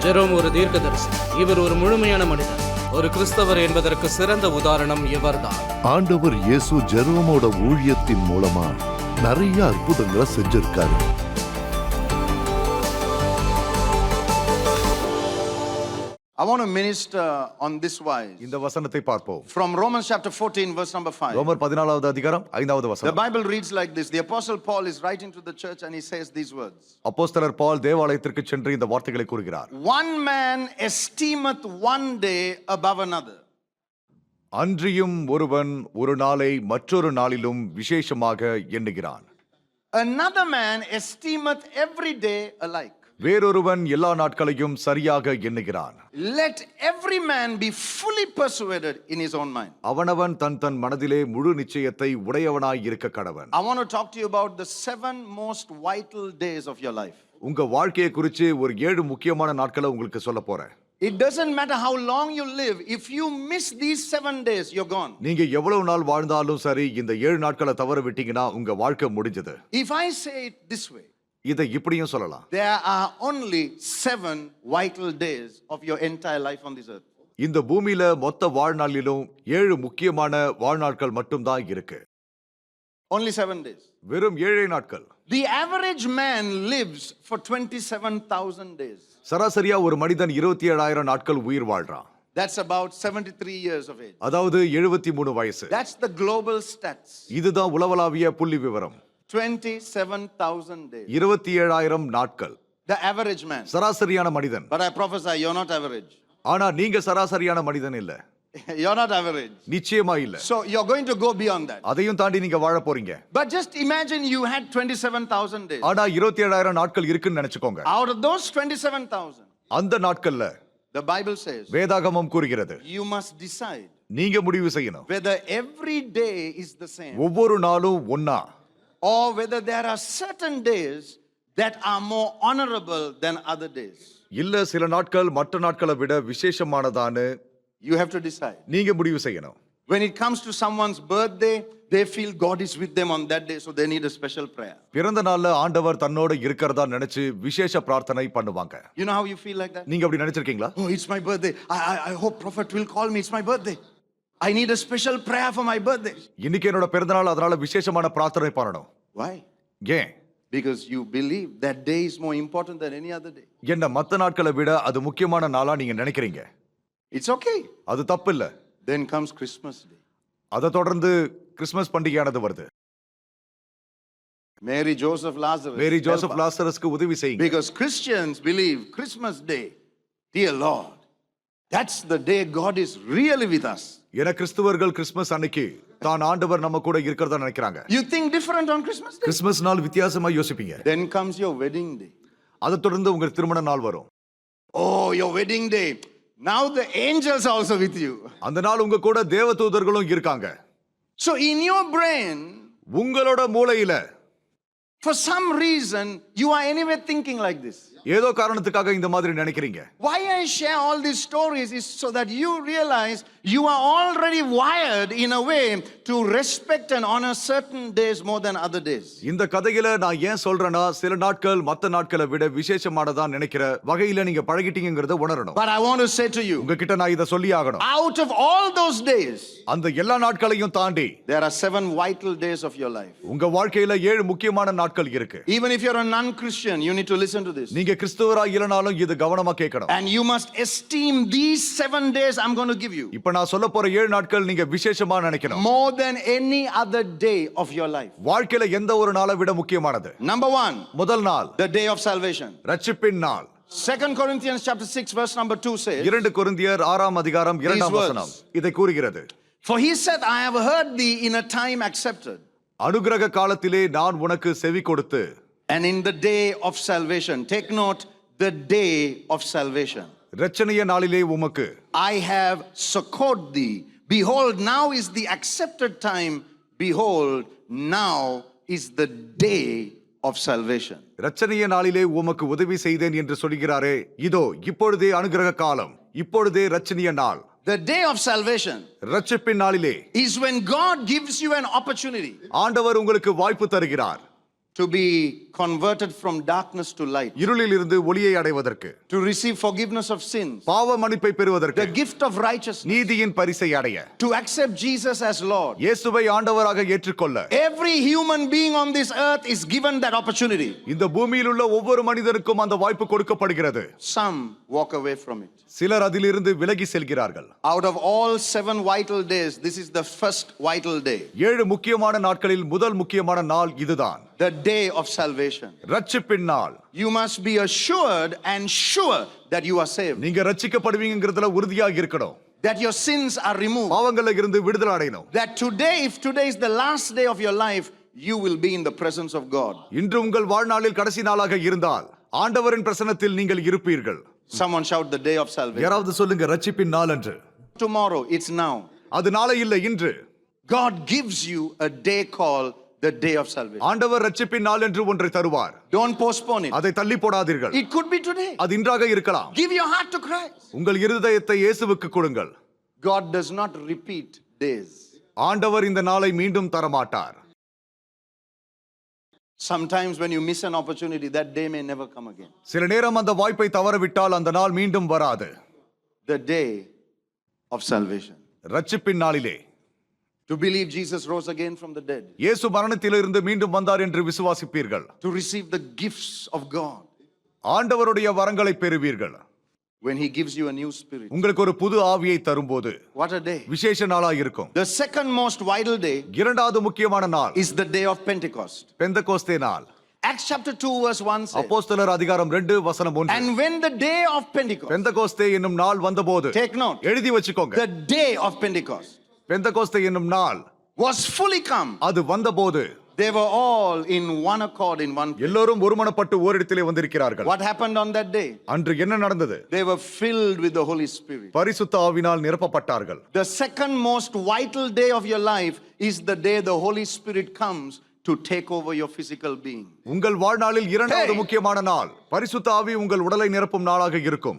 Jerome ஒரு தீர்க்கதரிசி. இவர் ஒரு முழுமையான மனிதர். ஒரு கிறிஸ்தவர் என்பதற்கு சிறந்த உதாரணம் இவர்தான். ஆண்டவர் இயேசு ஜெரோமோட ஊழியத்தின் மூலமா நிறைய அற்புதங்களை செஞ்சிருக்காரு. I want to minister on this wise. இந்த வசனத்தை பார்ப்போம் From Romans chapter 14, verse number 5. ரோமர் பதினாலாவது அதிகாரம் ஐந்தாவது The வசனம் Bible reads like this The Apostle Paul is writing to the church and he says these words அப்போஸ்தலர் பால் தேவாலயத்திற்கு சென்று இந்த வார்த்தைகளை கூறுகிறார் One man esteemeth one day above another. அன்றியும் ஒருவன் ஒரு நாளை மற்றொரு நாளிலும் விசேஷமாக எண்ணுகிறான் Another man esteemeth every day alike. வேறொருவன் எல்லா நாட்களையும் சரியாக எண்ணுகிறான் Let every man be fully persuaded in his own mind. அவனவன் தன் தன் மனதிலே முழு நிச்சயத்தை உடையவனாய் இருக்க கடவன் I want to talk to you about the seven most vital days of your life. உங்க வாழ்க்கையை குறித்து ஒரு ஏழு முக்கியமான நாட்களை உங்களுக்கு சொல்ல போறேன் It doesn't matter how long you live, if you miss these seven days, you're gone. நீங்க எவ்வளவு நாள் வாழ்ந்தாலும் சரி இந்த ஏழு நாட்களை தவற விட்டீங்கன்னா உங்க வாழ்க்கை முடிஞ்சது If I say it this way, இதை இப்படியும் சொல்லலாம் there are only seven vital days of your entire life on this earth. இந்த பூமியில மொத்த வாழ்நாளிலும் ஏழு முக்கியமான வாழ்நாட்கள் மட்டும்தான் இருக்கு Only seven days. வெறும் ஏழே நாட்கள் The average man lives for 27,000 days. சராசரியா ஒரு மனிதன் இருபத்தி ஏழாயிரம் நாட்கள் உயிர் வாழ்றான் That's about 73 years of age. அதாவது எழுபத்தி மூணு வயசு That's the global stats. இதுதான் உலகளாவிய புள்ளி விவரம் 27,000 days. இருபத்தி ஏழாயிரம் நாட்கள் The average man. சராசரியான மனிதன் But I prophesy you're not average. ஆனா நீங்க சராசரியான மனிதன் இல்ல you're not average. நிச்சயமா இல்ல So you're going to go beyond that. அதையும் தாண்டி நீங்க வாழ போறீங்க But just imagine you had 27,000 days. ஆனா இருபத்தி ஏழாயிரம் நாட்கள் இருக்குன்னு நினைச்சுக்கோங்க Out of those 27,000, அந்த நாட்கள்ல the Bible says வேதாகமம் கூறுகிறது you must decide நீங்க முடிவு செய்யணும் whether every day is the same ஒவ்வொரு நாளும் ஒன்னா or whether there are certain days that are more honorable than other days. இல்ல சில நாட்கள் மற்ற நாட்களை விட விசேஷமானதான்னு You have to decide. நீங்க முடிவு செய்யணும் When it comes to someone's birthday, they feel God is with them on that day, so they need a special prayer. பிறந்த நாள்ல ஆண்டவர் தன்னோட இருக்கிறதா நினைச்சு விசேஷ பிரார்த்தனை பண்ணுவாங்க You know how you feel like that? நீங்க அப்படி நினைச்சிருக்கீங்களா Oh, it's my birthday. I, I, I hope Prophet will call me. It's my birthday. I need a special prayer for my birthday. இன்னைக்கு என்னோட பிறந்த நாள் அதனால விசேஷமான பிரார்த்தனை பண்ணணும் Why? ஏன் Because you believe that day is more important than any other day. என்ன மத்த நாட்களை விட அது முக்கியமான நாளா நீங்க நினைக்கிறீங்க It's okay. அது தப்பு இல்ல Then comes Christmas Day. அதை தொடர்ந்து கிறிஸ்துமஸ் பண்டிகையானது வருது Mary, Joseph, Lazarus. Mary Joseph. லாசரஸ்க்கு உதவி செய்யுங்க Because Christians believe Christmas Day, dear Lord, that's the day God is really with us. என கிறிஸ்துவர்கள் கிறிஸ்துமஸ் அன்னைக்கு தான் ஆண்டவர் நம்ம கூட இருக்கிறதா நினைக்கிறாங்க You think different on Christmas Day? Christmas நாள் வித்தியாசமா யோசிப்பீங்க Then comes your wedding day. அதை தொடர்ந்து உங்க திருமண நாள் வரும் Oh, your wedding day. Now the angels are also with you. அந்த நாள் உங்க கூட தேவதூதர்களும் இருக்காங்க So in your brain, உங்களோட மூளையில for some reason, you are anyway thinking like this. ஏதோ காரணத்துக்காக இந்த மாதிரி நினைக்கிறீங்க Why I share all these stories is so that you realize you are already wired in a way to respect and honor certain days more than other days. இந்த கதையில நான் ஏன் சொல்றேன்னா சில நாட்கள் மத்த நாட்களை விட விசேஷமானதா நினைக்கிற வகையில நீங்க பழகிட்டீங்கிறத உணரணும் But I want to say to you, உங்ககிட்ட நான் இதை சொல்லி ஆகணும் out of all those days, அந்த எல்லா நாட்களையும் தாண்டி there are seven vital days of your life. உங்க வாழ்க்கையில ஏழு முக்கியமான நாட்கள் இருக்கு Even if you're a non Christian, you need to listen to this. நீங்க கிறிஸ்துவரா இல்லனாலும் இது கவனமா கேட்கணும் And you must esteem these seven days I'm going to give you இப்ப நான் சொல்ல போற ஏழு நாட்கள் நீங்க விசேஷமா நினைக்கணும் more than any other day of your life. வாழ்க்கையில எந்த ஒரு நாளை விட முக்கியமானது Number one, முதல் நாள் the day of salvation. ரட்சிப்பின் நாள் Second Corinthians chapter 6, verse number 2 says, இரண்டு கொரிந்தியர் ஆறாம் அதிகாரம் இரண்டாம். வசனம் இதை கூறுகிறது For he said, I have heard thee in a time accepted, அனுகிரக காலத்திலே நான் உனக்கு செவி கொடுத்து and in the day of salvation. Take note, the day of salvation. இரட்சணிய நாளிலே உமக்கு I have succored thee. Behold, now is the accepted time. Behold, now is the day of salvation. இரட்சணிய நாளிலே உமக்கு உதவி செய்தேன் என்று சொல்கிறாரே இதோ இப்பொழுதே அனுகிரக காலம் இப்பொழுதே இரட்சணிய நாள் The day of salvation ரட்சிப்பின் நாளிலே is when God gives you an opportunity ஆண்டவர் உங்களுக்கு வாய்ப்பு தருகிறார் to be converted from darkness to light, இருளில் இருந்து ஒளியை அடைவதற்கு to receive forgiveness of sins, பாவ மன்னிப்பை பெறுவதற்கு the gift of righteousness, நீதியின் பரிசை அடைய to accept Jesus as Lord. இயேசுவை ஆண்டவராக ஏற்றுக்கொள்ள Every human being on this earth is given that opportunity. இந்த பூமியில் உள்ள ஒவ்வொரு மனிதருக்கும் அந்த வாய்ப்பு கொடுக்கப்படுகிறது Some walk away from it. சிலர் அதிலிருந்து விலகி செல்கிறார்கள் Out of all seven vital days, this is the first vital day, ஏழு முக்கியமான நாட்களில் முதல் முக்கியமான நாள் இதுதான் the day of salvation. ரட்சிப்பின் நாள் You must be assured and sure that you are saved, நீங்க ரட்சிக்கப்படுவீங்கிறதுல உறுதியாக இருக்கணும் that your sins are removed, பாவங்கள்ல இருந்து விடுதலை அடையணும் that today, if today is the last day of your life, you will be in the presence of God. இன்று உங்கள் வாழ்நாளில் கடைசி நாளாக இருந்தால் ஆண்டவரின் பிரசனத்தில் நீங்கள் இருப்பீர்கள் Someone shout the day of salvation. யாராவது சொல்லுங்க ரட்சிப்பின் நாள் என்று Tomorrow, it's now. அது நாளை இல்லை இன்று God gives you a day called the day of salvation. ஆண்டவர் ரட்சிப்பின் நாள் என்று ஒன்றை தருவார் Don't postpone it. அதை தள்ளி போடாதீர்கள் It could be today. அது இன்றாக இருக்கலாம் Give your heart to Christ. உங்கள் இருதயத்தை இயேசுவுக்கு கொடுங்கள் God does not repeat days. ஆண்டவர் இந்த நாளை மீண்டும் தரமாட்டார் Sometimes when you miss an opportunity, that day may never come again. சில நேரம் அந்த வாய்ப்பை தவறவிட்டால் அந்த நாள் மீண்டும் வராது The day of salvation. ரட்சிப்பின் நாளிலே To believe Jesus rose again from the dead. இயேசு மரணத்திலிருந்து மீண்டும் வந்தார் என்று விசுவாசிப்பீர்கள் To receive the gifts of God. ஆண்டவருடைய வரங்களை பெறுவீர்கள் When He gives you a new spirit. உங்களுக்கு ஒரு புது ஆவியை தரும்போது What a day. விசேஷ நாளா இருக்கும் The second most vital day இரண்டாவது முக்கியமான நாள் is the day of Pentecost. Pentecost நாள் Acts chapter 2, verse 1 says, அப்போஸ்தலர் அதிகாரம் ரெண்டு வசனம் ஒன்று And when the day of Pentecost, Pentecost என்னும் நாள் வந்தபோது take note, எழுதி வச்சுக்கோங்க the day of Pentecost Pentecost என்னும் நாள் was fully come. அது வந்தபோது They were all in one accord in one place. எல்லோரும் ஒருமனப்பட்டு ஓரிடத்திலே வந்திருக்கிறார்கள் What happened on that day? அன்று என்ன நடந்தது They were filled with the Holy Spirit. பரிசுத்த ஆவினால் நிரப்பப்பட்டார்கள் The second most vital day of your life is the day the Holy Spirit comes to take over your physical being. உங்கள் வாழ்நாளில் இரண்டாவது! முக்கியமான நாள் பரிசுத்த ஆவி உங்கள் உடலை நிரப்பும் நாளாக இருக்கும்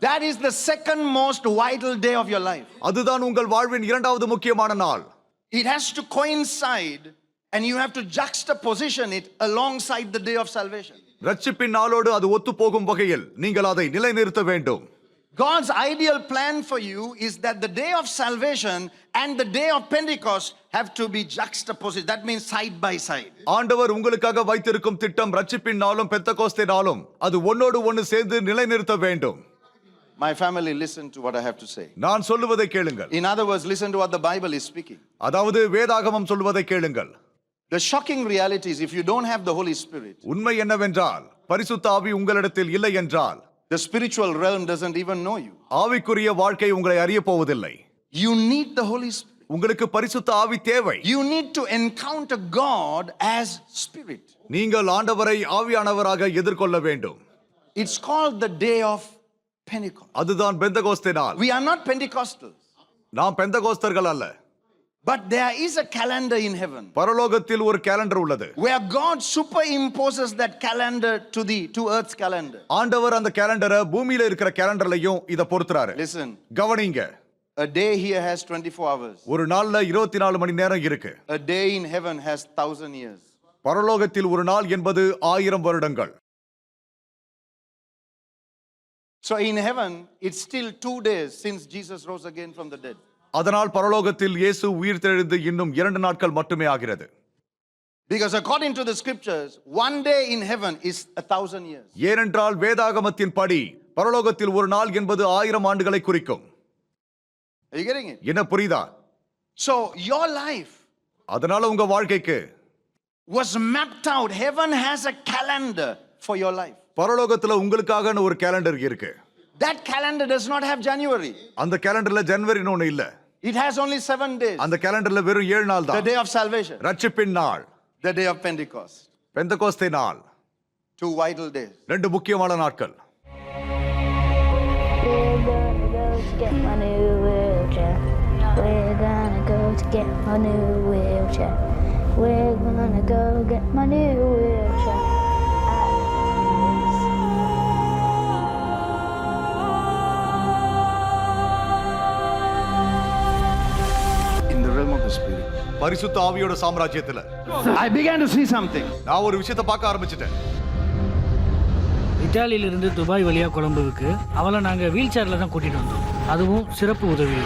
That is the second most vital day of your life. அதுதான் உங்கள் வாழ்வின் இரண்டாவது முக்கியமான நாள் It has to coincide and you have to juxtaposition it alongside the day of salvation. ரட்சிப்பின் நாளோடு அது ஒத்து போகும் வகையில் நீங்கள் அதை நிலைநிறுத்த வேண்டும் God's ideal plan for you is that the day of salvation and the day of Pentecost have to be juxtaposed. That means side by side. ஆண்டவர் உங்களுக்காக வைத்திருக்கும் திட்டம் ரட்சிப்பின் நாளும் பெத்தகோஸ்தே நாளும் அது ஒன்னோடு ஒன்னு சேர்ந்து நிலைநிறுத்த வேண்டும் My family, listen to what I have to say. நான் சொல்லுவதை கேளுங்கள் In other words, listen to what the Bible is speaking. அதாவது வேதாகமம் சொல்வதை கேளுங்கள் The shocking reality is if you don't have the Holy Spirit, உண்மை என்னவென்றால் பரிசுத்த ஆவி உங்களிடத்தில் இல்லை என்றால் the spiritual realm doesn't even know you. ஆவிக்குரிய வாழ்க்கை உங்களை அறிய போவதில்லை You need the Holy Spirit. உங்களுக்கு பரிசுத்த ஆவி தேவை You need to encounter God as Spirit. நீங்கள் ஆண்டவரை ஆவியானவராக எதிர்கொள்ள வேண்டும் It's called the day of Pentecost. அதுதான் பெந்தகோஸ்தே நாள் We are not Pentecostals, நாம் பெந்தகோஸ்தர்கள் அல்ல but there is a calendar in heaven பரலோகத்தில் ஒரு கேலண்டர் உள்ளது where God superimposes that calendar to the to Earth's calendar. ஆண்டவர் அந்த கேலண்டரை பூமியில இருக்கிற கேலண்டர்லயும் இத பொறுத்துறாரு Listen, கவனிங்க a day here has 24 hours. ஒரு நாள்ல இருபத்தி நாலு மணி நேரம் இருக்கு A day in heaven has thousand years. பரலோகத்தில் ஒரு நாள் என்பது ஆயிரம் வருடங்கள் So in heaven, it's still two days since Jesus rose again from the dead. அதனால் பரலோகத்தில் இயேசு உயிர் தெழுந்து இன்னும் இரண்டு நாட்கள் மட்டுமே ஆகிறது Because according to the scriptures, one day in heaven is a thousand years. ஏனென்றால் வேதாகமத்தின் படி பரலோகத்தில் ஒரு நாள் என்பது ஆயிரம் ஆண்டுகளை குறிக்கும் Are you getting it? என்ன புரியுதா So your life அதனால உங்க வாழ்க்கைக்கு was mapped out. Heaven has a calendar for your life. பரலோகத்துல உங்களுக்காக ஒரு கேலண்டர் இருக்கு That calendar does not have January. அந்த கேலண்டர்ல ஜனவரின்னு ஒண்ணு இல்ல It has only seven days. அந்த கேலண்டர்ல வெறும் ஏழு நாள் The தான் day of salvation, ரட்சிப்பின் நாள் the day of Pentecost. Pentecost நாள் Two vital days. ரெண்டு முக்கியமான நாட்கள் get my new wheelchair. We're gonna go to get my new wheelchair. We're gonna go get my new wheelchair. பரிசுத்த ஆவியோட சாம்ராஜ்யத்துல. I began to see something. நான் ஒரு விஷயத்தை பார்க்க ஆரம்பிச்சிட்டேன். இத்தாலியிலிருந்து துபாய் வழியாக கொழம்புவுக்கு அவளை நாங்கள் வீல் சேரில் தான் கூட்டிகிட்டு வந்தோம். அதுவும் சிறப்பு உதவி.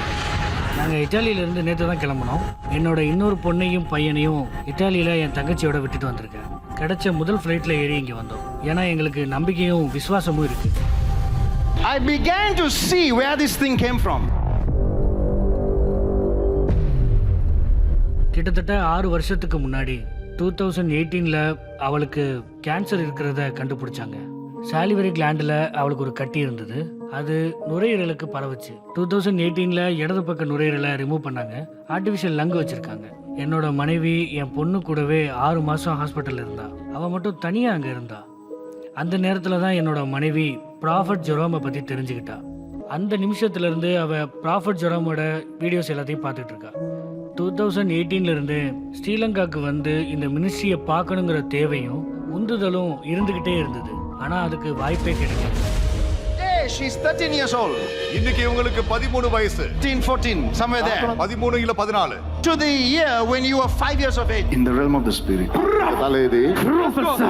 நாங்கள் இத்தாலியிலேருந்து நேற்று தான் கிளம்புனோம். என்னோட இன்னொரு பொண்ணையும் பையனையும் இத்தாலியில் என் தங்கச்சியோட விட்டுட்டு வந்திருக்கேன். கிடைச்ச முதல் ஃப்ளைட்டில் ஏறி இங்கே வந்தோம். ஏன்னா எங்களுக்கு நம்பிக்கையும் விசுவாசமும் இருக்குது I began to see where this thing came from. கிட்டத்தட்ட ஆறு வருஷத்துக்கு முன்னாடி டூ தௌசண்ட் எயிட்டீனில் அவளுக்கு கேன்சர் இருக்கிறத கண்டுபிடிச்சாங்க. சாலிவரி கிளாண்டில் அவளுக்கு ஒரு கட்டி இருந்தது. அது நுரையீரலுக்கு பரவுச்சு. டூ தௌசண்ட் எயிட்டீனில் இடது பக்க நுரையீரலை ரிமூவ் பண்ணாங்க. ஆர்டிஃபிஷியல் லங்கு வச்சுருக்காங்க. என்னோட மனைவி என் பொண்ணு கூடவே ஆறு மாதம் ஹாஸ்பிட்டலில் இருந்தா. அவள் மட்டும் தனியாக அங்கே இருந்தா. அந்த நேரத்தில் தான் என்னோட மனைவி ப்ராஃபட் ஜெரோமை பற்றி தெரிஞ்சுக்கிட்டா. அந்த நிமிஷத்துலேருந்து அவள் ப்ராஃபட் ஜெரோமோட வீடியோஸ் எல்லாத்தையும் பார்த்துட்டு இருக்கா. டூ தௌசண்ட் எயிட்டீன்லேருந்து ஸ்ரீலங்காவுக்கு வந்து இந்த மினிஸ்ட்ரியை பார்க்கணுங்கிற தேவையும் உந்துதலும் இருந்துக்கிட்டே இருந்தது ஆனால் அதுக்கு வாய்ப்பே கிடைக்கல Hey, she's 13 years old. இன்னைக்கு இவங்களுக்கு பதிமூணு வயசு 13, 14, somewhere there. பதிமூணு இல்ல பதினாலு To the year when you were five years of age. In the realm of the spirit.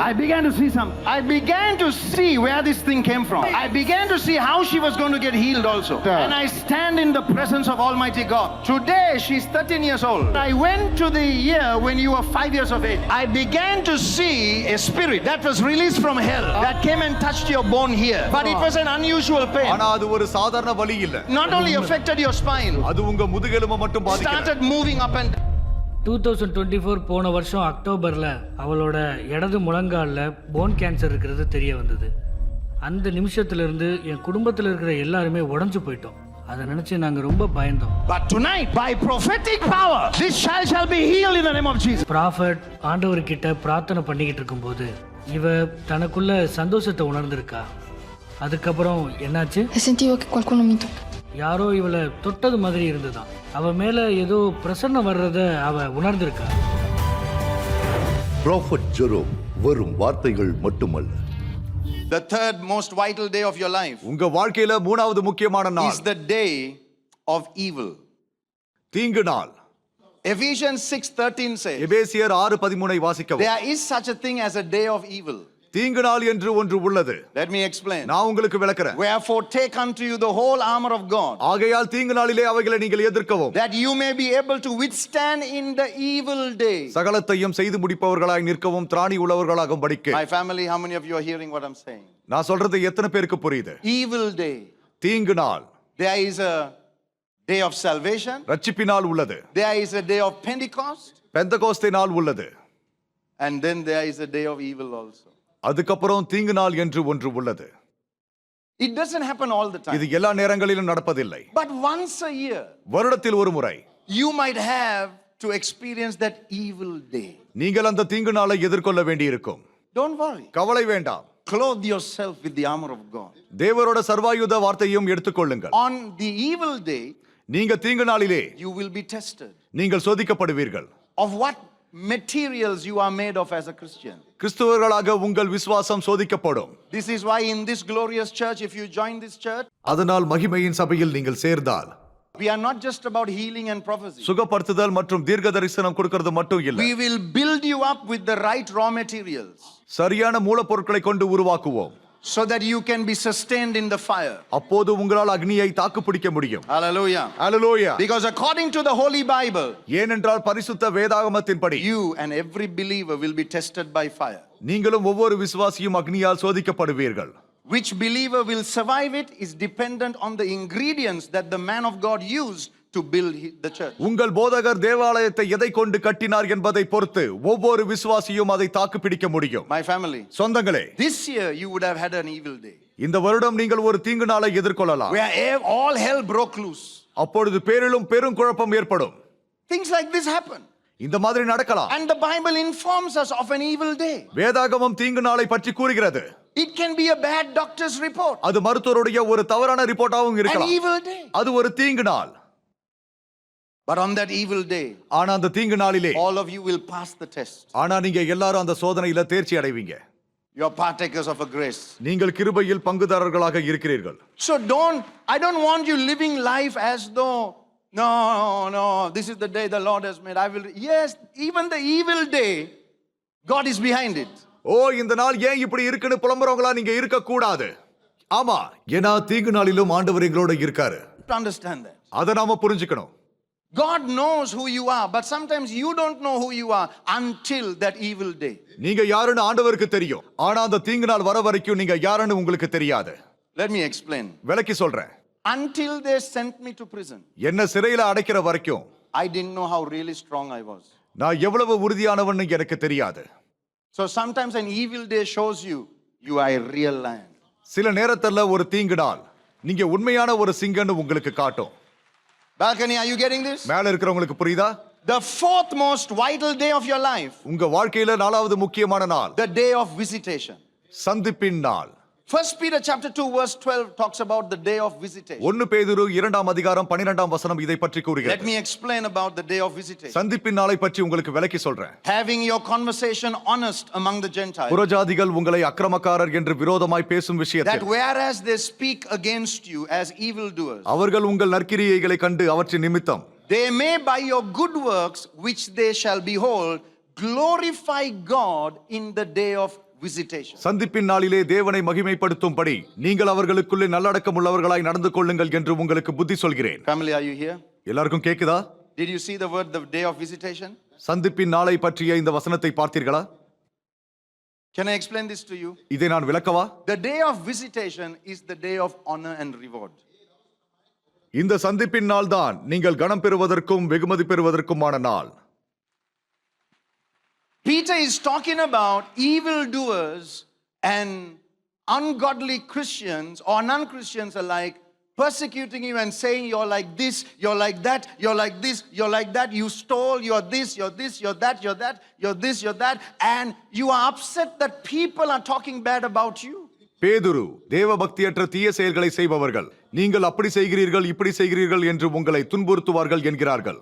I began to see something. I began to see where this thing came from. I began to see how she was going to get healed also. And I stand in the presence of Almighty God. Today she's 13 years old. I went to the year when you were five years of age. I began to see a spirit that was released from hell that came and touched your bone here. But it was an unusual pain. ஆனா அது ஒரு சாதாரண வலி இல்ல Not only affected your spine, அது உங்க முதுகெலும்பை மட்டும் பாதிக்கல started moving up and down. Two thousand twenty four போன வருஷம் அக்டோபரில் அவளோட இடது முழங்காலில் போன் கேன்சர் இருக்கிறது தெரிய வந்தது அந்த நிமிஷத்துலேருந்து என் குடும்பத்தில் இருக்கிற எல்லாருமே உடஞ்சு போயிட்டோம் அதை நினச்சி நாங்கள் ரொம்ப பயந்தோம் But tonight, by prophetic power, this child shall be healed in the name of Jesus. Prophet ஆண்டவர்கிட்ட பிரார்த்தனை பண்ணிக்கிட்டு இருக்கும்போது இவ தனக்குள்ள சந்தோஷத்தை உணர்ந்திருக்கா அதுக்கப்புறம் என்னாச்சு sentivo che qualcuno mi tocca. யாரோ இவளை தொட்டது மாதிரி இருந்துதான் அவ மேல ஏதோ பிரசன்னம் வர்றத அவ உணர்ந்திருக்கா. ப்ராஃபட் ஜெரோம் வெறும் வார்த்தைகள் மட்டுமல்ல. The third most vital day of your life உங்க வாழ்க்கையில மூணாவது முக்கியமான நாள். is the day of evil. தீங்கு நாள். Ephesians 6:13 says, எபேசியர் ஆறு பதிமூனை வாசிக்கவும். There is such a thing as a day of evil. தீங்கு நாள் என்று ஒன்று உள்ளது Let me explain. நான் உங்களுக்கு விளக்குறேன் Wherefore take unto you the whole armor of God, ஆகையால் தீங்கு நாளிலே அவைகளை நீங்கள் எதிர்க்கவும் that you may be able to withstand in the evil day. சகலத்தையும் செய்து முடிப்பவர்களாய் நிற்கவும் திராணி உள்ளவர்களாகவும் படிக்க My family, how many of you are hearing what I'm saying? நான் சொல்றது எத்தனை பேருக்கு புரியுது Evil day. தீங்கு நாள் There is a day of salvation. ரட்சிப்பினால் உள்ளது There is a day of Pentecost. Pentecost நாள் உள்ளது And then there is a day of evil also. அதுக்கப்புறம் தீங்கு நாள் என்று ஒன்று உள்ளது It doesn't happen all the இது time. எல்லா நேரங்களிலும் நடப்பதில்லை But once a year, வருடத்தில் ஒரு முறை you might have to experience that evil day. நீங்கள் அந்த தீங்கு நாளை எதிர்கொள்ள வேண்டியிருக்கும் Don't worry. கவலை வேண்டாம் Clothe yourself with the armor of God. தேவரோட சர்வாயுத வார்த்தையும் எடுத்துக்கொள்ளுங்கள் On the evil day, நீங்க தீங்கு நாளிலே you will be tested. நீங்கள் சோதிக்கப்படுவீர்கள் Of what materials you are made of as a Christian. கிறிஸ்துவர்களாக உங்கள் விசுவாசம் சோதிக்கப்படும் This is why in this glorious church, if you join this church, அதனால் மகிமையின் சபையில் நீங்கள் சேர்ந்தால் we are not just about healing and prophecy. சுகப்படுத்துதல் மற்றும் தீர்க்க தரிசனம் கொடுக்கிறது மட்டும் இல்லை We will build you up with the right raw materials சரியான மூலப்பொருட்களை கொண்டு உருவாக்குவோம் so that you can be sustained in the fire. அப்போது உங்களால் அக்னியை தாக்கு பிடிக்க முடியும் Hallelujah. Hallelujah Because according to the Holy Bible, ஏனென்றால் பரிசுத்த வேதாகமத்தின்படி you and every believer will be tested by fire. நீங்களும் ஒவ்வொரு விசுவாசியும் அக்னியால் சோதிக்கப்படுவீர்கள் Which believer will survive it is dependent on the ingredients that the man of God used to build hi- the church. உங்கள் போதகர் தேவாலயத்தை எதை கொண்டு கட்டினார் என்பதை பொறுத்து ஒவ்வொரு விசுவாசியும் அதை தாக்கு பிடிக்க முடியும் My family, சொந்தங்களே this year you would have had an evil day இந்த வருடம் நீங்கள் ஒரு தீங்கு நாளை எதிர்கொள்ளலாம் where ev- all hell broke loose. அப்பொழுது பேரிலும் பெரும் குழப்பம் ஏற்படும் Things like this happen. இந்த மாதிரி நடக்கலாம் And the Bible informs us of an evil day. வேதாகமம் தீங்கு நாளை பற்றி கூறுகிறது It can be a bad doctor's report. அது மருத்துவருடைய ஒரு தவறான ரிப்போர்ட்டாகவும் An இருக்கலாம் evil day. அது ஒரு தீங்கு நாள் But on that evil day, ஆனா அந்த தீங்கு நாளிலே all of you will pass the test. ஆனா நீங்க எல்லாரும் அந்த சோதனையில தேர்ச்சி அடைவீங்க You're partakers of a grace. நீங்கள் கிருபையில் பங்குதாரர்களாக இருக்கிறீர்கள் So don't, I don't want you living life as though No, no, this is the day the Lord has made. I will. Yes, even the evil day, God is behind it. ஓ இந்த நாள் ஏன் இப்படி இருக்குன்னு புலம்புறவங்களா நீங்க இருக்க கூடாது ஆமா ஏன்னா தீங்கு நாளிலும் ஆண்டவர் எங்களோட இருக்காரு that. அதை நாம புரிஞ்சுக்கணும் God knows who you are, but sometimes you don't know who you are until that evil day. நீங்க யாருன்னு ஆண்டவருக்கு தெரியும் ஆனா அந்த தீங்கு நாள் வர வரைக்கும் நீங்க யாருன்னு உங்களுக்கு தெரியாது Let me explain. விளக்கி சொல்றேன் Until they sent me to prison, என்ன சிறையில அடைக்கிற வரைக்கும் I didn't know how really strong I was. நான் எவ்வளவு உறுதியானவன்னு எனக்கு தெரியாது So sometimes an evil day shows you you are a real lion. சில நேரத்துல ஒரு தீங்கு நாள் நீங்க உண்மையான ஒரு சிங்கன்னு உங்களுக்கு காட்டும் Balcony, are you getting this? மேல இருக்கிறவங்களுக்கு புரியுதா The fourth most vital day of your life, உங்க வாழ்க்கையில நாலாவது முக்கியமான நாள் the day of visitation. சந்திப்பின் நாள் First Peter chapter 2 verse 12 talks about the day of visitation. ஒன்னு பேதுரு இரண்டாம் அதிகாரம் பன்னிரெண்டாம் வசனம் இதை பற்றி Let கூறுகிறது me explain about the day of visitation. சந்திப்பின் நாளை பற்றி உங்களுக்கு விளக்கி சொல்றேன் Having your conversation honest among the Gentiles. புறஜாதிகள் உங்களை அக்கிரமக்காரர் என்று விரோதமாய் பேசும் That விஷயத்தில் whereas they speak against you as evildoers, அவர்கள் உங்கள் நற்கிரியைகளை கண்டு அவற்றின் நிமித்தம் they may by your good works, which they shall behold, glorify God in the day of visitation. சந்திப்பின் நாளிலே தேவனை மகிமைப்படுத்தும்படி நீங்கள் அவர்களுக்குள்ளே நல்லடக்கம் உள்ளவர்களாய் நடந்து கொள்ளுங்கள் என்று உங்களுக்கு புத்தி சொல்கிறேன் Family, are you here? எல்லாருக்கும் கேக்குதா Did you see the word the day of visitation? சந்திப்பின் நாளை பற்றிய இந்த வசனத்தை பார்த்தீர்களா Can I explain this to you? இதை நான் விளக்கவா The day of visitation is the day of honor and reward. இந்த சந்திப்பின் நாள் தான் நீங்கள் கனம் பெறுவதற்கும் வெகுமதி பெறுவதற்குமான நாள் Peter is talking about evildoers and ungodly Christians or non Christians alike persecuting you and saying you're like this, you're like that, you're like this, you're like that, you stole, you're this, you're this, you're that, you're that, you're this, you're that, and you are upset that people are talking bad about you. பேதுரு தேவ பக்தியற்ற தீய செயல்களை செய்பவர்கள் நீங்கள் அப்படி செய்கிறீர்கள் இப்படி செய்கிறீர்கள் என்று உங்களை துன்புறுத்துவார்கள் என்கிறார்கள்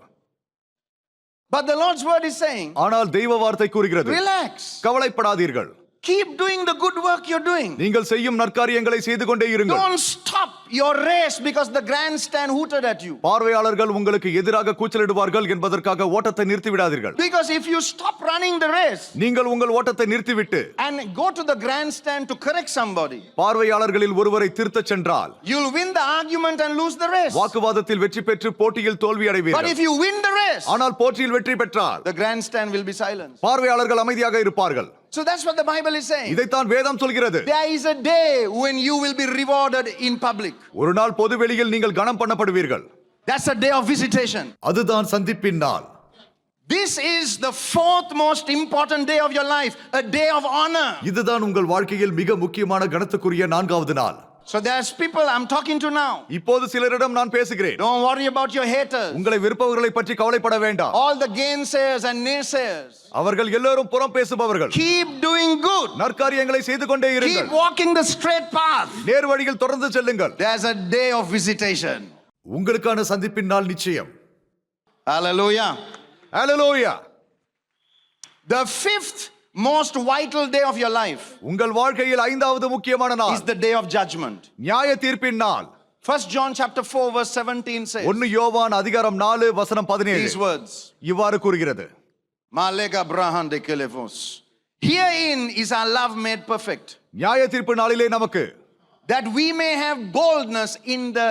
But the Lord's word is saying, ஆனால் தெய்வ வார்த்தை கூறுகிறது relax, கவலைப்படாதீர்கள் keep doing the good work you're doing. நீங்கள் செய்யும் நற்காரியங்களை செய்து கொண்டே இருங்கள் Don't stop your race because the grandstand hooted at you. பார்வையாளர்கள் உங்களுக்கு எதிராக கூச்சலிடுவார்கள் என்பதற்காக ஓட்டத்தை நிறுத்தி விடாதீர்கள் Because if you stop running the race நீங்கள் உங்கள் ஓட்டத்தை நிறுத்திவிட்டு and go to the grandstand to correct somebody, பார்வையாளர்களில் ஒருவரை திருத்தச் சென்றால் you'll win the argument and lose the race. வாக்குவாதத்தில் வெற்றி பெற்று போட்டியில் தோல்வி But அடைவீர்கள் if you win the race, ஆனால் போட்டியில் வெற்றி பெற்றால் the grandstand will be silenced. பார்வையாளர்கள் அமைதியாக இருப்பார்கள் So that's what the Bible is saying. இதைத்தான் வேதம் சொல்கிறது There is a day when you will be rewarded in public. ஒரு நாள் பொது வெளியில் நீங்கள் கனம் பண்ணப்படுவீர்கள் That's a day of visitation. அதுதான் சந்திப்பின் நாள் This is the fourth most important day of your life, a day of honor. இதுதான் உங்கள் வாழ்க்கையில் மிக முக்கியமான கணத்துக்குரிய நான்காவது நாள் So there's people I'm talking to now. இப்போது சிலரிடம் நான் பேசுகிறேன் Don't worry about your haters. உங்களை விருப்பவர்களை பற்றி கவலைப்பட வேண்டாம் All the gainsayers and naysayers. அவர்கள் எல்லோரும் புறம் பேசுபவர்கள் Keep doing good. நற்காரியங்களை செய்து கொண்டே Keep இருங்கள் walking the straight path. நேர் வழியில் தொடர்ந்து செல்லுங்கள் There's a day of visitation. உங்களுக்கான சந்திப்பின் நாள் நிச்சயம் Hallelujah. Hallelujah The fifth most vital day of your life உங்கள் வாழ்க்கையில் ஐந்தாவது முக்கியமான நாள் is the day of judgment. நியாய தீர்ப்பின் நாள் First John chapter 4 verse 17 says ஒன்னு யோவான் அதிகாரம் நாலு வசனம் பதினேழு these words. இவ்வாறு கூறுகிறது Malega Brahan de Kelevos. Herein is our love made perfect, நியாய தீர்ப்பு நாளிலே நமக்கு that we may have boldness in the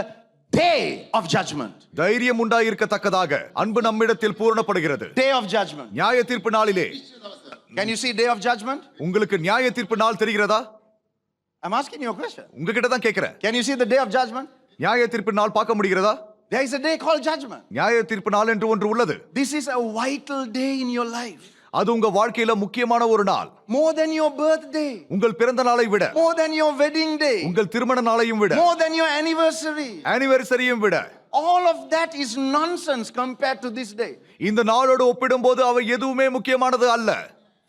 day of judgment. தைரியம் உண்டாயிருக்கத்தக்கதாக அன்பு நம்மிடத்தில் பூரணப்படுகிறது Day of judgment. நியாய தீர்ப்பு நாளிலே Can you see day of judgment? உங்களுக்கு நியாய தீர்ப்பு நாள் தெரிகிறதா I'm asking you a question. உங்ககிட்ட தான் கேட்கிறேன் Can you see the day of judgment? நியாய தீர்ப்பு நாள் பார்க்க முடிகிறதா There is a day called judgment. நியாய தீர்ப்பு நாள் என்று ஒன்று உள்ளது This is a vital day in your life. அது உங்க வாழ்க்கையில முக்கியமான ஒரு நாள் More than your birthday, உங்கள் பிறந்த நாளை விட more than your wedding day, உங்கள் திருமண நாளையும் விட more than your anniversary. ஆனிவர்சரியும் விட All of that is nonsense compared to this day. இந்த நாளோடு ஒப்பிடும்போது அவை எதுவுமே முக்கியமானது அல்ல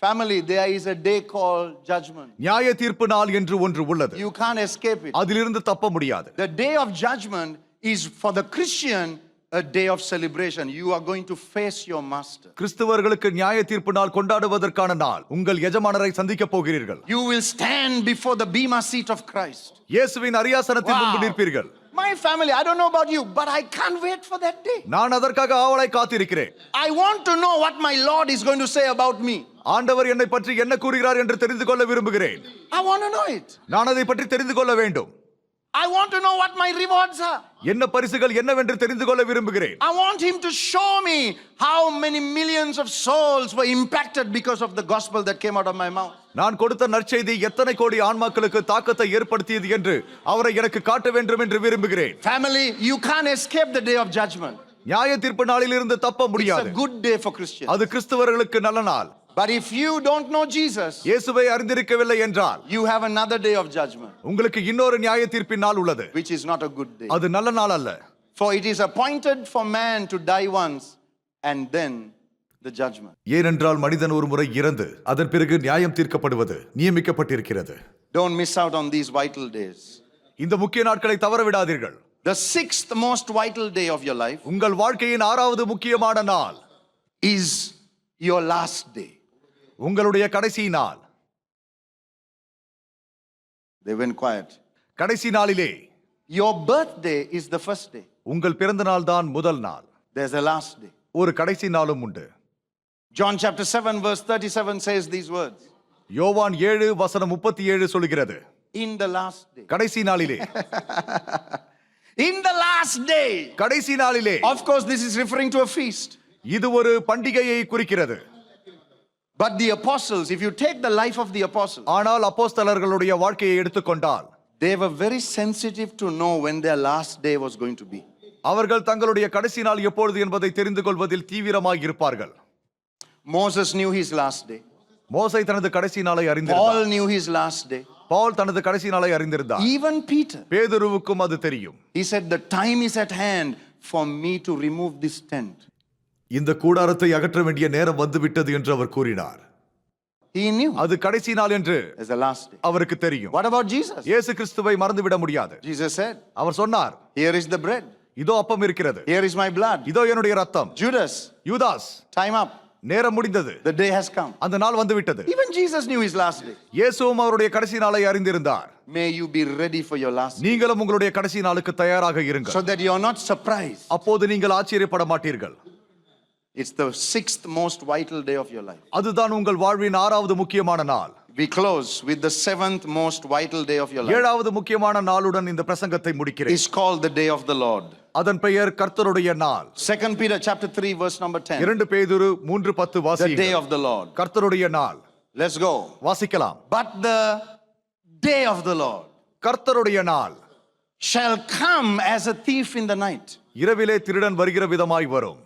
Family, there is a day called judgment. நியாய தீர்ப்பு நாள் என்று ஒன்று உள்ளது You can't escape it. அதிலிருந்து தப்ப முடியாது The day of judgment is for the Christian a day of celebration. You are going to face your master. கிறிஸ்தவர்களுக்கு நியாய தீர்ப்பு நாள் கொண்டாடுவதற்கான நாள் உங்கள் எஜமானரை சந்திக்க போகிறீர்கள் You will stand before the bema seat of Christ. இயேசுவின் அரியாசனத்தில். முன்பு நிற்பீர்கள் My family, I don't know about you, but I can't wait for that day. நான் அதற்காக ஆவலை காத்திருக்கிறேன் I want to know what my Lord is going to say about me. ஆண்டவர் என்னை பற்றி என்ன கூறுகிறார் என்று தெரிந்து கொள்ள விரும்புகிறேன் I want to know it. நான் அதை பற்றி தெரிந்து கொள்ள வேண்டும் I want to know what my rewards are. என்ன பரிசுகள் என்னவென்று தெரிந்து கொள்ள விரும்புகிறேன் I want Him to show me how many millions of souls were impacted because of the gospel that came out of my mouth. நான் கொடுத்த நற்செய்தி எத்தனை கோடி ஆன்மாக்களுக்கு தாக்கத்தை ஏற்படுத்தியது என்று அவரை எனக்கு காட்ட வேண்டும் என்று விரும்புகிறேன் Family, you can't escape the day of judgment. நியாய தீர்ப்பு நாளில் இருந்து தப்ப It's முடியாது a good day for Christians. அது கிறிஸ்தவர்களுக்கு நல்ல நாள் But if you don't know Jesus, இயேசுவை அறிந்திருக்கவில்லை என்றால் you have another day of judgment, உங்களுக்கு இன்னொரு நியாய தீர்ப்பின் நாள் உள்ளது which is not a good day. அது நல்ல நாள் அல்ல For it is appointed for man to die once and then the judgment. ஏனென்றால் மனிதன் ஒரு முறை இறந்து அதன் பிறகு நியாயம் தீர்க்கப்படுவது நியமிக்கப்பட்டிருக்கிறது Don't miss out on these vital days. இந்த முக்கிய நாட்களை தவற விடாதீர்கள் The sixth most vital day of your life உங்கள் வாழ்க்கையின் ஆறாவது முக்கியமான நாள் is your last day. உங்களுடைய கடைசி நாள் They went quiet. கடைசி நாளிலே Your birthday is the first day. உங்கள் பிறந்த நாள் தான் முதல் நாள் There's a last day. ஒரு கடைசி நாளும் உண்டு John chapter 7, verse 37 says these words யோவான் ஏழு வசனம் முப்பத்தி ஏழு சொல்கிறது In the last day. கடைசி நாளிலே In the last day. கடைசி நாளிலே Of course, this is referring to a feast. இது ஒரு பண்டிகையை குறிக்கிறது But the apostles, if you take the life of the apostles, ஆனால் அப்போஸ்தலர்களுடைய வாழ்க்கையை எடுத்துக்கொண்டால் they were very sensitive to know when their last day was going to be. அவர்கள் தங்களுடைய கடைசி நாள் எப்பொழுது என்பதை தெரிந்து கொள்வதில் தீவிரமாக இருப்பார்கள் Moses knew his last day. மோசை தனது கடைசி நாளை அறிந்திருந்தார் Paul knew his last day. Pavul தனது கடைசி நாளை அறிந்திருந்தார் Even Peter. பேதுருவுக்கும் அது தெரியும் He said, The time is at hand for me to remove this tent. இந்த கூடாரத்தை அகற்ற வேண்டிய நேரம் வந்துவிட்டது என்று அவர் கூறினார் அது கடைசி நாள் என்று. அவருக்கு தெரியும் What about Jesus? இயேசு கிறிஸ்துவை மறந்துவிட முடியாது Jesus said, அவர் சொன்னார் Here is the bread. இதோ அப்பம் இருக்கிறது Here is my blood. இதோ என்னுடைய ரத்தம் Judas, யூதாஸ் time up. நேரம் முடிந்தது The day has come. அந்த நாள் வந்துவிட்டது Even Jesus knew his last day. இயேசுவும் அவருடைய கடைசி நாளை அறிந்திருந்தார் May you be ready for your last நீங்களும் உங்களுடைய கடைசி நாளுக்கு தயாராக இருங்கள் so that you're not surprised. அப்போது நீங்கள் ஆச்சரியப்பட மாட்டீர்கள் It's the sixth most vital day of your life. அதுதான் உங்கள் வாழ்வின் ஆறாவது முக்கியமான நாள் We close with the seventh most vital day of your life. ஏழாவது முக்கியமான நாளுடன் இந்த பிரசங்கத்தை முடிக்கிறேன் It's called the day of the Lord. அதன் பெயர் கர்த்தருடைய நாள் Second Peter chapter 3 verse number 10. இரண்டு பேதுரு மூன்று பத்து The வாசி day of the Lord. கர்த்தருடைய நாள் Let's go. வாசிக்கலாம் But the day of the Lord கர்த்தருடைய நாள் shall come as a thief in the night. இரவிலே திருடன் வருகிற விதமாய் வரும்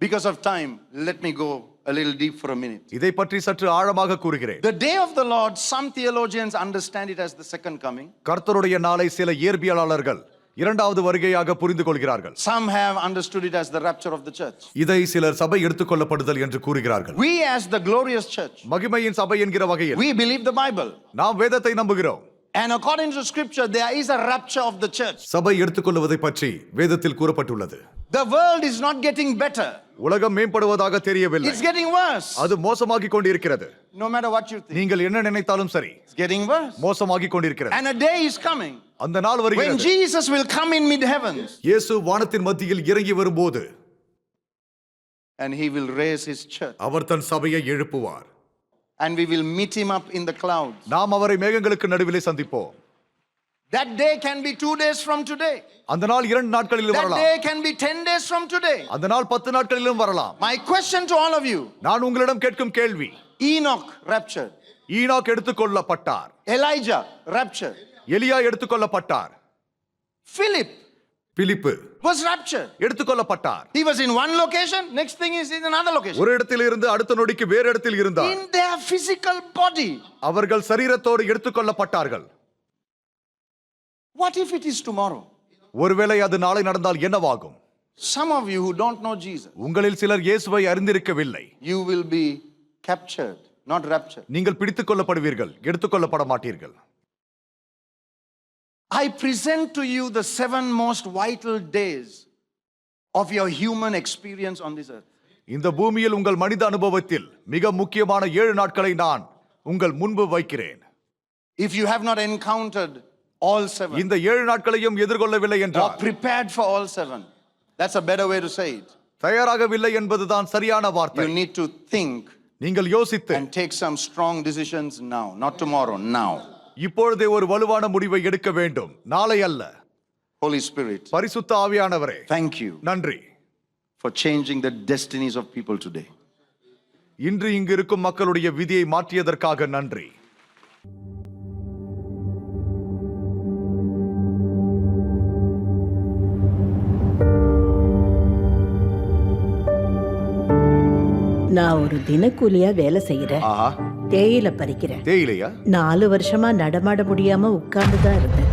Because of time, let me go a little deep for a minute. இதை பற்றி சற்று ஆழமாக கூறுகிறேன் The day of the Lord, some theologians understand it as the second coming. கர்த்தருடைய நாளை சில இயற்பியலாளர்கள் இரண்டாவது வருகையாக புரிந்து கொள்கிறார்கள் Some have understood it as the rapture of the church. இதை சிலர் சபை எடுத்துக்கொள்ளப்படுதல் என்று கூறுகிறார்கள் We, as the glorious church, மகிமையின் சபை என்கிற வகையில் we believe the Bible. நாம் வேதத்தை நம்புகிறோம் And according to scripture, there is a rapture of the church. சபை எடுத்துக்கொள்வதை பற்றி வேதத்தில் கூறப்பட்டுள்ளது The world is not getting better, உலகம் மேம்படுவதாக தெரியவில்லை it's getting worse. அது மோசமாகிக் கொண்டிருக்கிறது No matter what you think, நீங்கள் என்ன நினைத்தாலும் சரி it's getting worse. மோசமாகிக் கொண்டிருக்கிறது And a day is coming அந்த நாள் when வருகிறது Jesus will come in mid heavens இயேசு வானத்தின் மத்தியில் இறங்கி வரும்போது and he will raise his church. அவர் தன் சபையை எழுப்புவார் And we will meet him up in the clouds. நாம் அவரை மேகங்களுக்கு நடுவிலே சந்திப்போம் That day can be two days from today. அந்த நாள் இரண்டு நாட்களிலும் That வரலாம் day can be 10 days from today. அந்த நாள் பத்து நாட்களிலும் வரலாம் My question to all of you நான் உங்களிடம் கேட்கும் கேள்வி Enoch raptured, ஈனாக் எடுத்துக்கொள்ளப்பட்டார் Elijah raptured, எலியா எடுத்துக்கொள்ளப்பட்டார் Philip Philip was raptured. எடுத்துக்கொள்ளப்பட்டார் He was in one location, next thing is in another location. ஒரு இடத்தில் இருந்து அடுத்த நொடிக்கு வேறு இடத்தில் இருந்தார் In their physical body. அவர்கள் சரீரத்தோடு எடுத்துக்கொள்ளப்பட்டார்கள் What if it is tomorrow? ஒருவேளை அது நாளை நடந்தால் என்னவாகும் Some of you who don't know Jesus, உங்களில் சிலர் இயேசுவை அறிந்திருக்கவில்லை you will be captured, not raptured. நீங்கள் பிடித்துக் கொள்ளப்படுவீர்கள் எடுத்துக்கொள்ளப்பட மாட்டீர்கள் I present to you the seven most vital days of your human experience on this earth. இந்த பூமியில் உங்கள் மனித அனுபவத்தில் மிக முக்கியமான ஏழு நாட்களை நான் உங்கள் முன்பு வைக்கிறேன் If you have not encountered all seven, இந்த ஏழு நாட்களையும் எதிர்கொள்ளவில்லை or என்றால் prepared for all seven. That's a better way to say it. தயாராகவில்லை என்பதுதான் சரியான வார்த்தை You need to think நீங்கள் யோசித்து and take some strong decisions now, not tomorrow, now. இப்பொழுதே ஒரு வலுவான முடிவை எடுக்க வேண்டும். நாளை அல்ல. Holy Spirit, பரிசுத்த ஆவியானவரே thank you நன்றி. for changing the destinies of people today. இன்று இங்கு இருக்கும் மக்களுடைய விதியை மாற்றியதற்காக நன்றி. நான் ஒரு தினக்கூலியா வேலை செய்யறேன் ஆஹா. தேயிலை பறிக்கிறேன். தேயிலையா? நாலு வருஷமா நடமாட முடியாம உட்கார்ந்து தான் இருந்தேன்.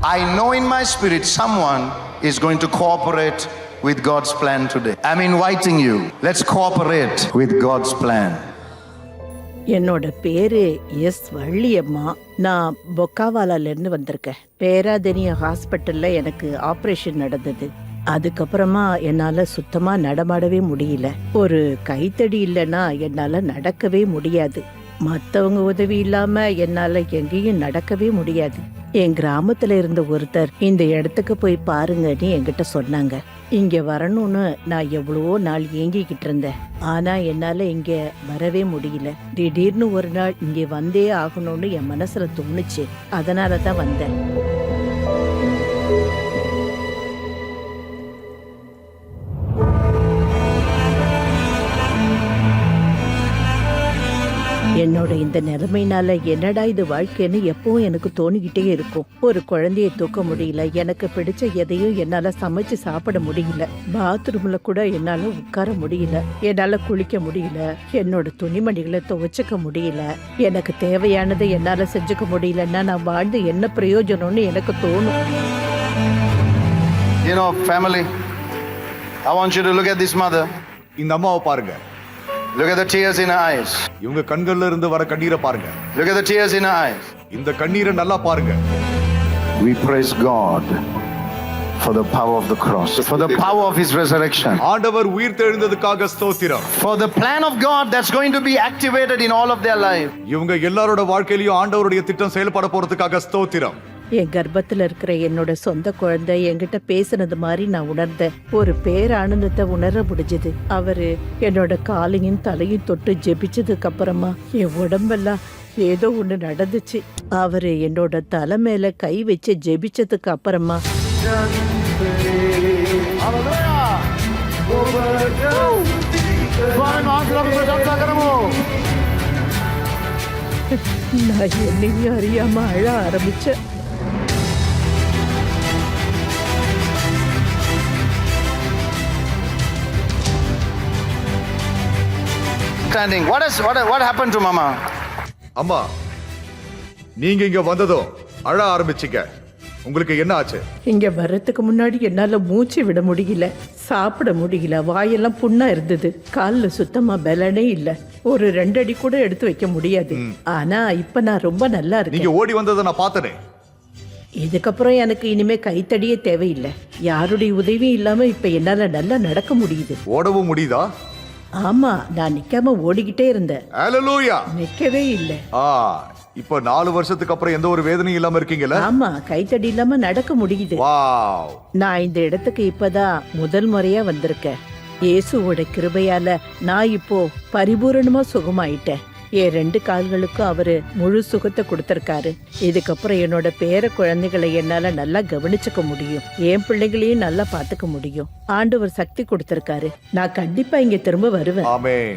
I know in my spirit someone is going to cooperate with God's plan today. I'm inviting you. Let's cooperate with God's plan. என்னோட பேரு எஸ் வள்ளியம்மா. நான் பொக்காவாலால இருந்து வந்திருக்கேன். பேராதெனிய ஹாஸ்பிட்டல்ல எனக்கு ஆபரேஷன் நடந்தது. அதுக்கப்புறமா என்னால் சுத்தமாக நடமாடவே முடியல. ஒரு கைத்தடி இல்லைன்னா என்னால் நடக்கவே முடியாது. மற்றவங்க உதவி இல்லாமல் என்னால் எங்கேயும் நடக்கவே முடியாது. என் கிராமத்துல இருந்த ஒருத்தர் இந்த இடத்துக்கு போய் பாருங்கன்னு என்கிட்ட சொன்னாங்க. இங்க வரணும்னு நான் எவ்வளவோ நாள் ஏங்கிக்கிட்டு இருந்தேன். ஆனா என்னால இங்க வரவே முடியல. திடீர்னு ஒரு நாள் இங்க வந்தே ஆகணும்னு என் மனசுல தோணுச்சு. அதனால தான் வந்தேன். இந்த நிலைமைனால என்னடா இது வாழ்க்கைன்னு எப்பவும் எனக்கு தோணிக்கிட்டே இருக்கும். ஒரு குழந்தைய தூக்க முடியல எனக்கு பிடிச்ச எதையும் என்னால சமைச்சு சாப்பிட முடியல. பாத்ரூம்ல கூட என்னால உட்கார முடியல என்னால குளிக்க முடியல என்னோட துணிமணிகளை துவைச்சுக்க முடியல எனக்கு தேவையானதை என்னால செஞ்சுக்க முடியலன்னா நான் வாழ்ந்து என்ன பிரயோஜனம்னு எனக்கு தோணும். You know, family, I want you to look at this mother. இந்த அம்மாவை பாருங்க. Look at the tears in her eyes. இவங்க கண்கள்ல இருந்து வர கண்ணீரை பாருங்க Look at the tears in her eyes. இந்த கண்ணீரை நல்லா பாருங்க We praise God for the power of the cross, for the power of His resurrection, ஆண்டவர் உயிர் தெழுந்ததுக்காக ஸ்தோத்திரம் for the plan of God that's going to be activated in all of their life. இவங்க எல்லாரோட வாழ்க்கையிலயும் ஆண்டவருடைய திட்டம் செயல்பட போறதுக்காக ஸ்தோத்திரம் என் கர்ப்பத்தில் இருக்கிற என்னோட சொந்த குழந்தை என்கிட்ட பேசுனது மாதிரி நான் உணர்ந்தேன். ஒரு பேரானந்தத்தை உணர முடிஞ்சது. அவரு என்னோட காலையும் தலையும் தொட்டு ஜெபிச்சதுக்கு அப்புறமா என் உடம்பெல்லாம் ஏதோ ஒன்று நடந்துச்சு. அவரு என்னோட தலை மேல கை வச்சு ஜெபிச்சதுக்கு அப்புறமா நான் என்னையும் அறியாம அழ ஆரம்பிச்சேன். Standing. What is what what happened to Mama? அம்மா நீங்க இங்க வந்ததும் அழ ஆரம்பிச்சீங்க. உங்களுக்கு என்ன ஆச்சு? இங்க வர்றதுக்கு முன்னாடி என்னால மூச்சு விட முடியல சாப்பிட முடியல வாயெல்லாம் புண்ணா இருந்தது. கால்ல சுத்தமா பலனே இல்ல. ஒரு ரெண்டு அடி கூட எடுத்து வைக்க முடியாது. ஆனா இப்ப நான் ரொம்ப நல்லா இருக்கேன். நீங்க ஓடி வந்ததை நான் பார்த்தனே. இதுக்கப்புறம் எனக்கு இனிமே கைத்தடியே தேவையில்லை. யாருடைய உதவியும் இல்லாம இப்ப என்னால நல்லா நடக்க முடியுது. ஓடவும் முடியுதா? ஆமா நான் நிக்காம ஓடிக்கிட்டே இருந்தேன். ஹalleluya நிக்கவே இல்லை. ஆ இப்போ நாலு வருஷத்துக்கு அப்புறம் எந்த ஒரு வேதனையும் இல்லாம இருக்கீங்கல்ல? ஆமா கைத்தடி இல்லாம நடக்க முடியுது. வாவ். நான் இந்த இடத்துக்கு இப்பதான் முதல் முறையா வந்திருக்கேன். இயேசுவோட கிருபையால நான் இப்போ பரிபூரணமா சுகமாயிட்டேன். என் ரெண்டு கால்களுக்கும் அவரு முழு சுகத்தை கொடுத்திருக்காரு. இதுக்கப்புறம் என்னோட பேர குழந்தைகளை என்னால நல்லா கவனிச்சுக்க முடியும். என் பிள்ளைகளையும் நல்லா பாத்துக்க முடியும். ஆண்டவர் சக்தி கொடுத்திருக்காரு. நான் கண்டிப்பா இங்க திரும்ப வருவேன்.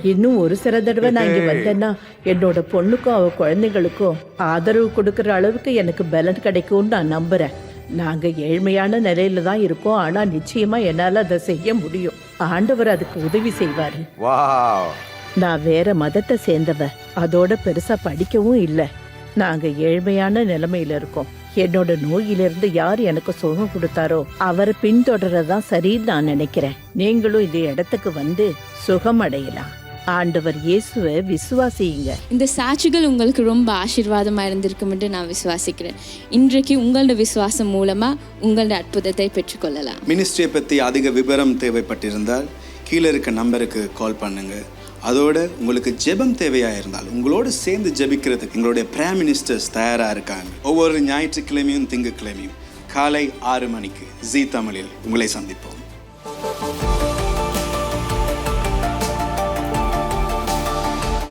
இன்னும் ஒரு சில தடவை நான் இங்க வந்தேன்னா என்னோட பொண்ணுக்கும் அவ குழந்தைங்களுக்கும் ஆதரவு கொடுக்கற அளவுக்கு எனக்கு பலன் கிடைக்கும்னு நான் நம்புறேன். நாங்க ஏழ்மையான நிலையில தான் இருக்கோம். ஆனா நிச்சயமா என்னால அதை செய்ய முடியும். ஆண்டவர் அதுக்கு உதவி செய்வாரு. நான் வேற மதத்தை சேர்ந்தவ. அதோட பெருசா படிக்கவும் இல்லை. நாங்க ஏழ்மையான நிலைமையில இருக்கோம். என்னோட நோயிலிருந்து யார் எனக்கு சுகம் கொடுத்தாரோ அவரை பின்தொடரதான் சரின்னு நான் நினைக்கிறேன். நீங்களும் இந்த இடத்துக்கு வந்து சுகம் அடையலாம். ஆண்டவர் இயேசுவை விசுவாசியுங்க. இந்த சாட்சிகள் உங்களுக்கு ரொம்ப ஆசீர்வாதமாக இருந்திருக்கும்னு நான் விசுவாசிக்கிறேன். இன்றைக்கு உங்களோட விசுவாசம் மூலமாக உங்களோட அற்புதத்தை பெற்றுக்கொள்ளலாம். மினிஸ்ட்ரியை பற்றி அதிக விவரம் தேவைப்பட்டிருந்தால் கீழே இருக்க நம்பருக்கு கால் பண்ணுங்க. அதோட உங்களுக்கு ஜெபம் தேவையாக இருந்தால் உங்களோடு சேர்ந்து ஜெபிக்கிறதுக்கு எங்களுடைய பிரைம் மினிஸ்டர்ஸ் தயாராக இருக்காங்க ஒவ்வொரு ஞாயிற்றுக்கிழமையும் திங்கட்கிழமையும். காலை ஆறு மணிக்கு ஜீ தமிழில் உங்களை சந்திப்போம்.